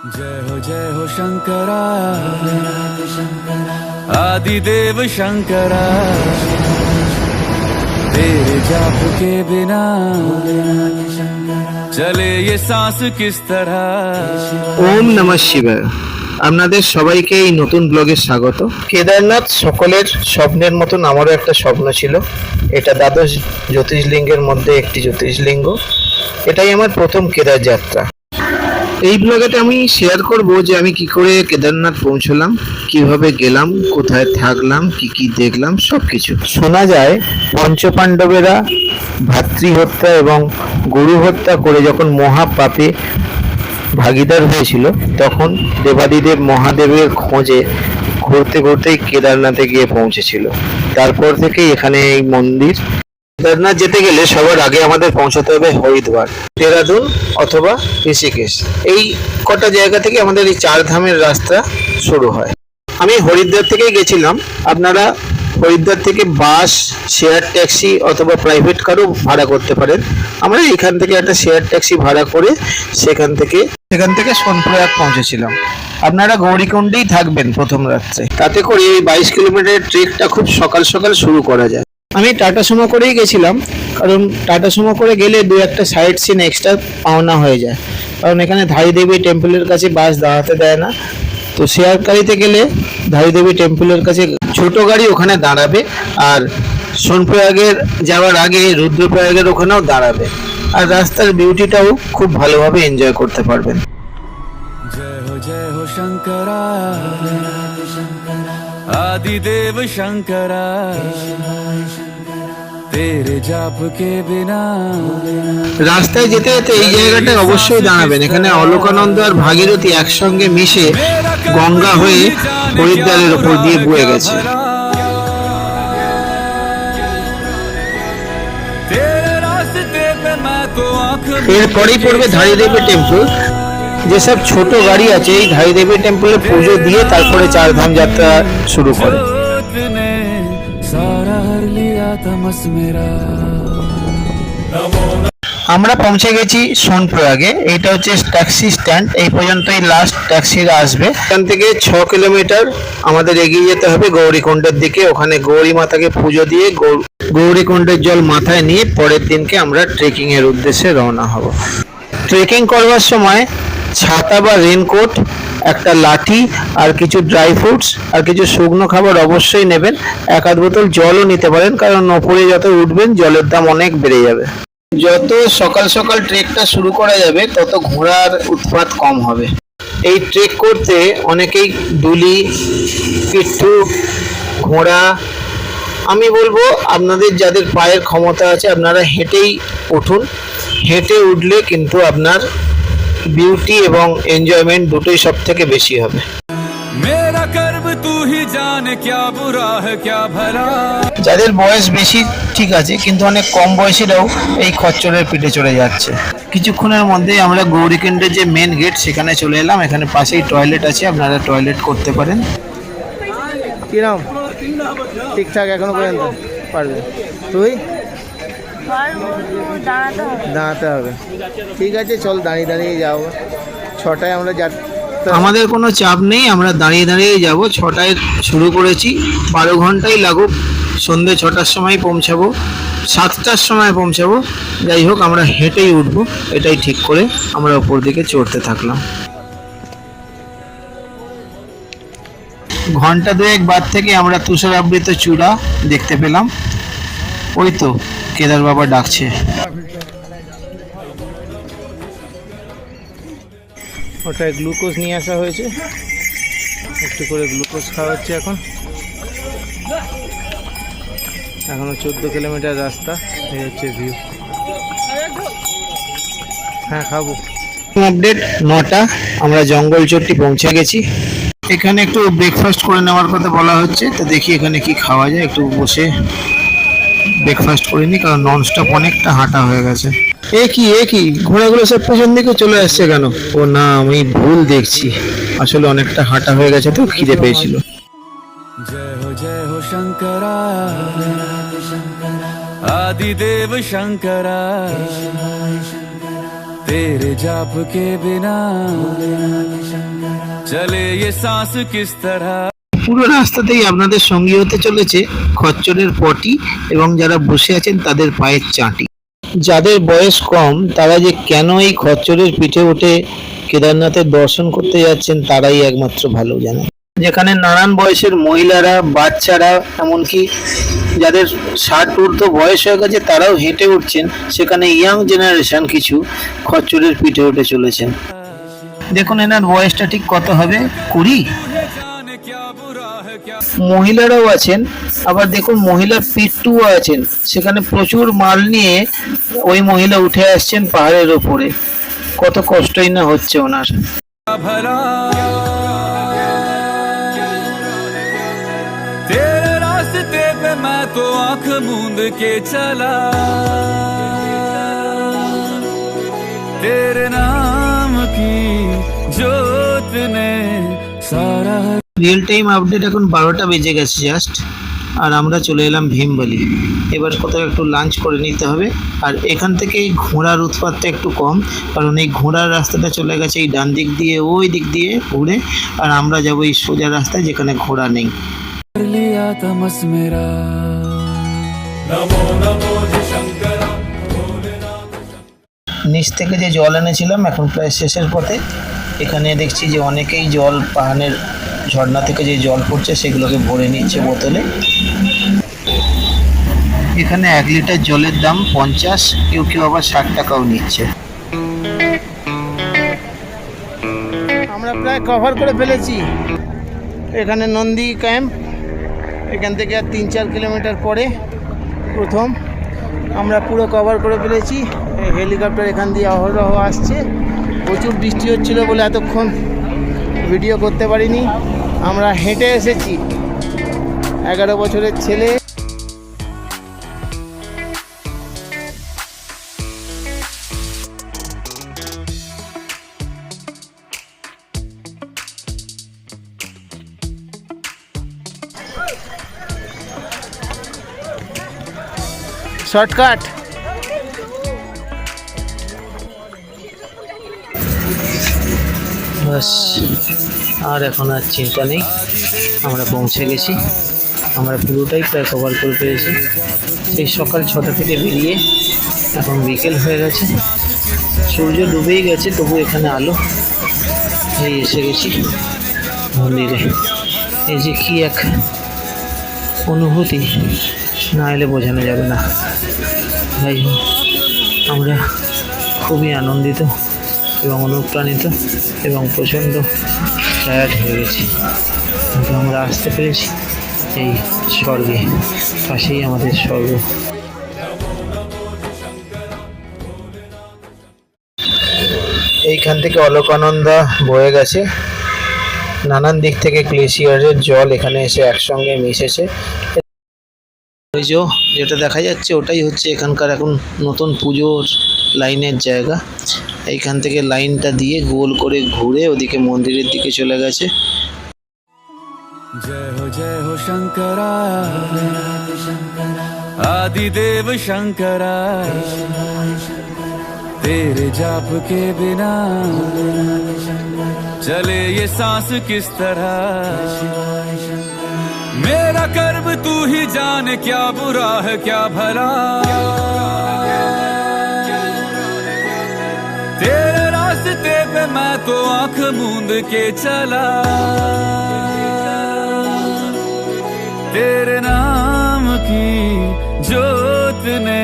जय हो जय हो शंकरा आदिदेव शंकरा तेरे जाप के बिना चले ये सांस किस तरह ওম নমঃ শিবায় আপনাদের সবাইকে এই নতুন ব্লগে স্বাগত কেদারনাথ সকলের স্বপ্নের মতন আমারও একটা স্বপ্ন ছিল এটা দ্বাদশ জ্যোতির্লিঙ্গের মধ্যে একটি জ্যোতির্লিঙ্গ এটাই আমার প্রথম কেদার যাত্রা এই ব্লগেতে আমি শেয়ার করব যে আমি কি করে কেদারনাথ পৌঁছলাম, কীভাবে গেলাম, কোথায় থাকলাম, কি কি দেখলাম সব কিছু শোনা যায়, পঞ্চপাণ্ডবেরা ভাতৃ হত্যা এবং গরু হত্যা করে যখন মহাপাপে ভাগিদার হয়েছিল, তখন দেবাদিদেব মহাদেবের খোঁজে ঘুরতে ঘুরতেই কেদারনাথে গিয়ে পৌঁছেছিল। তারপর থেকেই এখানে এই মন্দির। কেদারনাথ যেতে গেলে সবার আগে আমাদের পৌঁছাতে হবে হরিদ্বার দেরাদুন অথবা ঋষিকেশ। এই কটা জায়গা থেকে আমাদের এই চার ধামের রাস্তা শুরু হয়। আমি হরিদ্বার থেকেই গেছিলাম। আপনারা হরিদ্বার থেকে বাস শেয়ার ট্যাক্সি অথবা প্রাইভেট কারও ভাড়া করতে পারেন। আমরা এখান থেকে একটা শেয়ার ট্যাক্সি ভাড়া করে সেখান থেকে সেখান থেকে সোনপ্রয়াগ পৌঁছেছিলাম। আপনারা গৌরীকুণ্ডেই থাকবেন প্রথম রাত্রে। তাতে করে এই বাইশ কিলোমিটারের ট্রেকটা খুব সকাল সকাল শুরু করা যায়। আমি টাটা সুমো করেই গেছিলাম, কারণ টাটা সুমো করে গেলে দু একটা সাইড সিন এক্সট্রা পাওনা হয়ে যায়। কারণ এখানে ধারি দেবী টেম্পলের কাছে বাস দাঁড়াতে দেয় না। তো শেয়ার গাড়িতে গেলে ধারি দেবী টেম্পলের কাছে ছোট গাড়ি ওখানে দাঁড়াবে আর সোনপ্রয়াগের যাওয়ার আগে রুদ্রপ্রয়াগের ওখানেও দাঁড়াবে। আর রাস্তার বিউটিটাও খুব ভালোভাবে এনজয় করতে পারবেন। জয় হো জয় হো, শঙ্করা। आदिदेव शंकरा तेरे जाप के बिना রাস্তায় যেতে যেতে এই জায়গাটায় অবশ্যই দাঁড়াবেন এখানে অলোকানন্দ আর ভাগীরথী একসঙ্গে মিশে গঙ্গা হয়ে হরিদ্বারের ওপর দিয়ে বয়ে গেছে तेरे रास्ते पे मैं तो आंख এরপরেই পড়বে ধারীদেবী টেম্পল যেসব ছোট গাড়ি আছে এই ঘাই দেবী টেম্পলে পুজো দিয়ে তারপরে চারধাম যাত্রা শুরু করে। আমরা পৌঁছে গেছি সোনপ্রয়াগে। এটা হচ্ছে ট্যাক্সি স্ট্যান্ড এই পর্যন্তই লাস্ট ট্যাক্সিরা আসবে। এখান থেকে ছ কিলোমিটার আমাদের এগিয়ে যেতে হবে গৌরীকুণ্ডের দিকে। ওখানে গৌরী মাতাকে পুজো দিয়ে গৌরীকুণ্ডের জল মাথায় নিয়ে পরের দিনকে আমরা ট্রেকিংয়ের উদ্দেশ্যে রওনা হব। ট্রেকিং করবার সময় ছাতা বা রেনকোট একটা লাঠি আর কিছু ড্রাই ফ্রুটস আর কিছু শুকনো খাবার অবশ্যই নেবেন। এক আধ বোতল জলও নিতে পারেন, কারণ ওপরে যত উঠবেন জলের দাম অনেক বেড়ে যাবে। যত সকাল সকাল ট্রেকটা শুরু করা যাবে, তত ঘোড়ার উৎপাত কম হবে। এই ট্রেক করতে অনেকেই দুলি পিট্টু ঘোড়া, আমি বলব আপনাদের যাদের পায়ের ক্ষমতা আছে, আপনারা হেঁটেই উঠুন। হেঁটে উঠলে কিন্তু আপনার বিউটি এবং এনজয়মেন্ট দুটোই সব থেকে বেশি হবে। যাদের বয়স বেশি ঠিক আছে কিন্তু অনেক কম বয়সীরাও এই খচ্চরের পিঠে চলে যাচ্ছে। কিছুক্ষণের মধ্যেই আমরা গৌরীকেন্দ্রের যে মেন গেট সেখানে চলে এলাম। এখানে পাশেই টয়লেট আছে আপনারা টয়লেট করতে পারেন। কিরম? ঠিকঠাক এখনও পর্যন্ত? পারবে। তুই? দাঁড়াতে হবে। ঠিক আছে চল দাঁড়িয়ে দাঁড়িয়ে যাব। ছটায় আমরা যা আমাদের কোনো চাপ নেই আমরা দাঁড়িয়ে দাঁড়িয়ে যাব। ছটায় শুরু করেছি। বারো ঘন্টাই লাগুক। সন্ধে ছটার সময় পৌঁছাবো। সাতটার সময় পৌঁছাবো। যাই হোক আমরা হেঁটেই উঠবো। এটাই ঠিক করে আমরা ওপর দিকে চড়তে থাকলাম। ঘণ্টা দুয়েক বাদ থেকে আমরা তুষার আবৃত চূড়া দেখতে পেলাম। ওই তো কেদার বাবা ডাকছে। ওটায় গ্লুকোজ নিয়ে আসা হয়েছে। একটু করে গ্লুকোজ খাওয়া হচ্ছে এখন। এখনও চোদ্দ কিলোমিটার রাস্তা এই হচ্ছে ভিউ হ্যাঁ খাব। আপডেট নটা আমরা জঙ্গল চট্টি পৌঁছে গেছি। এখানে একটু ব্রেকফাস্ট করে নেওয়ার কথা বলা হচ্ছে তো দেখি এখানে কি খাওয়া যায় একটু বসে ব্রেকফাস্ট করে নি কারণ নন স্টপ অনেকটা হাঁটা হয়ে গেছে এ কি এ কি ঘোড়াগুলো সব পেছন দিকে চলে আসছে কেন ও না আমি ভুল দেখছি আসলে অনেকটা হাঁটা হয়ে গেছে তো খিদে পেয়েছিল जय हो जय हो शंकरा आदिदेव शंकरा तेरे जाप के बिना चले ये सांस किस तरह পুরো রাস্তাতেই আপনাদের সঙ্গী হতে চলেছে খচ্চরের পটি এবং যারা বসে আছেন তাদের পায়ের চাঁটি। যাদের বয়স কম, তারা যে কেন এই খচ্চরের পিঠে উঠে কেদারনাথের দর্শন করতে যাচ্ছেন তারাই একমাত্র ভালো জানে যেখানে নানান বয়সের মহিলারা, বাচ্চারা, এমনকি যাদের ষাট ঊর্ধ্ব বয়স হয়ে গেছে তারাও হেঁটে উঠছেন। সেখানে ইয়াং জেনারেশন কিছু খচ্চরের পিঠে উঠে চলেছেন। দেখুন, এনার বয়সটা ঠিক কত হবে? কুড়ি? মহিলারাও আছেন আবার দেখুন মহিলা পিট্টুও আছেন সেখানে প্রচুর মাল নিয়ে ওই মহিলা উঠে আসছেন পাহাড়ের ওপরে কত কষ্টই না হচ্ছে ওনার भला तेरे रास्ते पे मैं तो आंख मूंद के चला तेरे नाम की जोत ने सारा রিয়েল টাইম আপডেট এখন বারোটা বেজে গেছে জাস্ট আর আমরা চলে এলাম ভীমবালি। এবার কোথাও একটু লাঞ্চ করে নিতে হবে। আর এখান থেকে এই ঘোড়ার উৎপাতটা একটু কম, কারণ এই ঘোড়ার রাস্তাটা চলে গেছে এই ডান দিক দিয়ে, ওই দিক দিয়ে ঘুরে। আর আমরা যাব এই সোজা রাস্তায় যেখানে ঘোড়া নেই। নিচ থেকে যে জল এনেছিলাম, এখন প্রায় শেষের পথে। এখানে দেখছি যে অনেকেই জল পাহানের ঝর্ণা থেকে যে জল পড়ছে সেগুলোকে ভরে নিচ্ছে বোতলে। এখানে এক লিটার জলের দাম পঞ্চাশ, কেউ কেউ আবার ষাট টাকাও নিচ্ছে। আমরা প্রায় কভার করে ফেলেছি। এখানে নন্দী ক্যাম্প এখান থেকে আর তিন চার কিলোমিটার পরে প্রথম। আমরা পুরো কভার করে ফেলেছি। হেলিকপ্টার এখান দিয়ে অহরহ আসছে। প্রচুর বৃষ্টি হচ্ছিল বলে এতক্ষণ ভিডিও করতে পারিনি। আমরা হেঁটে এসেছি। এগারো বছরের ছেলে। শর্টকাট। বাস। আর এখন আর চিন্তা নেই। আমরা পৌঁছে গেছি। আমরা পুরোটাই প্রায় কভার করে পেরেছি সেই সকাল ছটা থেকে বেরিয়ে এখন বিকেল হয়ে গেছে। সূর্য ডুবেই গেছে, তবু এখানে আলো। এই এসে গেছি মন্দিরে। এই যে কি এক অনুভূতি, না এলে বোঝানো যাবে না। যাই আমরা খুবই আনন্দিত। এবং অনুপ্রাণিত এবং প্রচণ্ড টায়ার্ড হয়ে গেছি কিন্তু আমরা আসতে পেরেছি এই স্বর্গে। পাশেই আমাদের স্বর্গ। এইখান থেকে অলকানন্দা বয়ে গেছে। নানান দিক থেকে গ্লেশিয়ারের জল এখানে এসে একসঙ্গে মিশেছে। ওই যে যেটা দেখা যাচ্ছে ওটাই হচ্ছে এখানকার এখন নতুন পুজোর লাইনের জায়গা এইখান থেকে লাইনটা দিয়ে গোল করে ঘুরে ওদিকে মন্দিরের দিকে চলে গেছে जय हो जय हो शंकरा आदिदेव शंकरा तेरे जाप के बिना चले ये सांस किस तरह मेरा कर्म तू ही जान, क्या बुरा है, क्या भला? तेरे रास्ते पे मैं तो आँख मूंद के चला। तेरे नाम की जोत ने